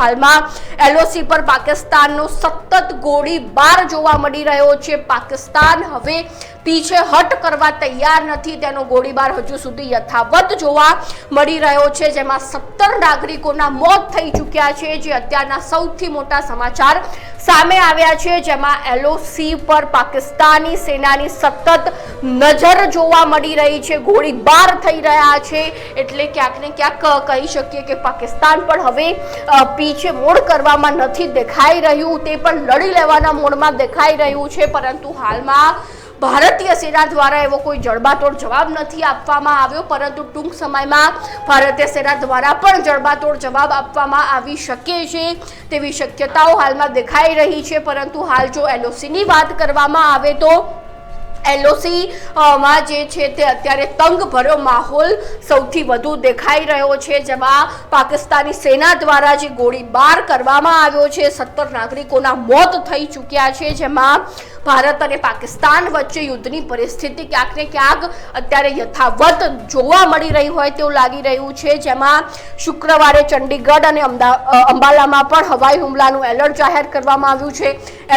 હાલમાં એલઓસી પર પાકિસ્તાનનો સતત ગોળીબાર જોવા મળી રહ્યો છે. પાકિસ્તાન હવે પીછે હટ કરવા તૈયાર નથી. તેનો ગોળીબાર હજુ સુધી યથાવત જોવા મળી રહ્યો છે, જેમાં સત્તર નાગરિકોના મોત થઈ ચૂક્યા છે, જે અત્યારના સૌથી મોટા સમાચાર સામે આવ્યા છે, જેમાં એલઓસી પર પાકિસ્તાની સેનાની સતત નજર જોવા મળી રહી છે. ગોળીબાર થઈ રહ્યા છે, એટલે ક્યાંક ને ક્યાંક કહી શકીએ કે પાકિસ્તાન પણ હવે પીછે મોડ કરવામાં નથી દેખાઈ રહ્યું, તે પણ લડી લેવાના મોડમાં દેખાઈ રહ્યું છે, પરંતુ હાલમાં ભારતીય સેના દ્વારા એવો કોઈ જડબાતોડ જવાબ નથી આપવામાં આવ્યો, પરંતુ ટૂંક સમયમાં ભારતીય સેના દ્વારા પણ જડબાતોડ જવાબ આપવામાં આવી શકે છે, તેવી શક્યતાઓ હાલમાં દેખાઈ રહી છે, પરંતુ હાલ જો એલઓસીની વાત કરવામાં આવે તો એલઓસી માં જે છે તે અત્યારે તંગ ભર્યો માહોલ સૌથી વધુ દેખાઈ રહ્યો છે, જેમાં પાકિસ્તાની સેના દ્વારા જે ગોળીબાર કરવામાં આવ્યો છે, સત્તર નાગરિકોના મોત થઈ ચૂક્યા છે, જેમાં ભારત અને પાકિસ્તાન વચ્ચે યુદ્ધની પરિસ્થિતિ ક્યાંક ક્યાંક અત્યારે યથાવત જોવા મળી રહી હોય તેવું લાગી રહ્યું છે, જેમાં શુક્રવારે ચંડીગઢ અને અંબાલામાં પણ હવાઈ હુમલાનું એલર્ટ જાહેર કરવામાં આવ્યું છે.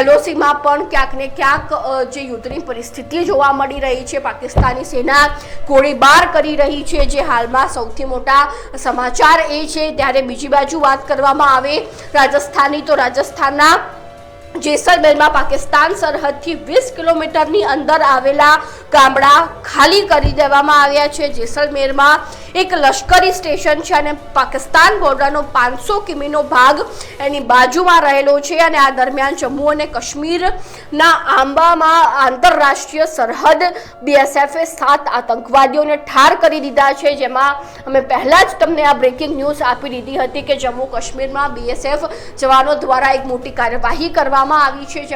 એલઓસીમાં પણ ક્યાંક ને ક્યાંક જે યુદ્ધની પરિસ્થિતિ જોવા મળી રહી છે. પાકિસ્તાની સેના ગોળીબાર કરી રહી છે. જે હાલમાં સૌથી મોટા સમાચાર એ છે, ત્યારે બીજી બાજુ વાત કરવામાં આવે રાજસ્થાનની તો રાજસ્થાનના જેસલમેરમાં પાકિસ્તાન સરહદથી વીસ કિલોમીટરની અંદર આવેલા ગામડા ખાલી કરી દેવામાં આવ્યા છે. જેસલમેરમાં એક લશ્કરી સ્ટેશન છે અને પાકિસ્તાન બોર્ડરનો પાંચસો કિમીનો ભાગ એની બાજુમાં રહેલો છે અને આ દરમિયાન જમ્મુ અને કાશ્મીરના આંબામાં આંતરરાષ્ટ્રીય સરહદ બીએસએફે સાત આતંકવાદીઓને ઠાર કરી દીધા છે. જેમાં અમે પહેલાં જ તમને આ બ્રેકિંગ ન્યૂઝ આપી દીધી હતી કે જમ્મુ કાશ્મીરમાં બીએસએફ જવાનો દ્વારા એક મોટી કાર્યવાહી કરવામાં આવી છે.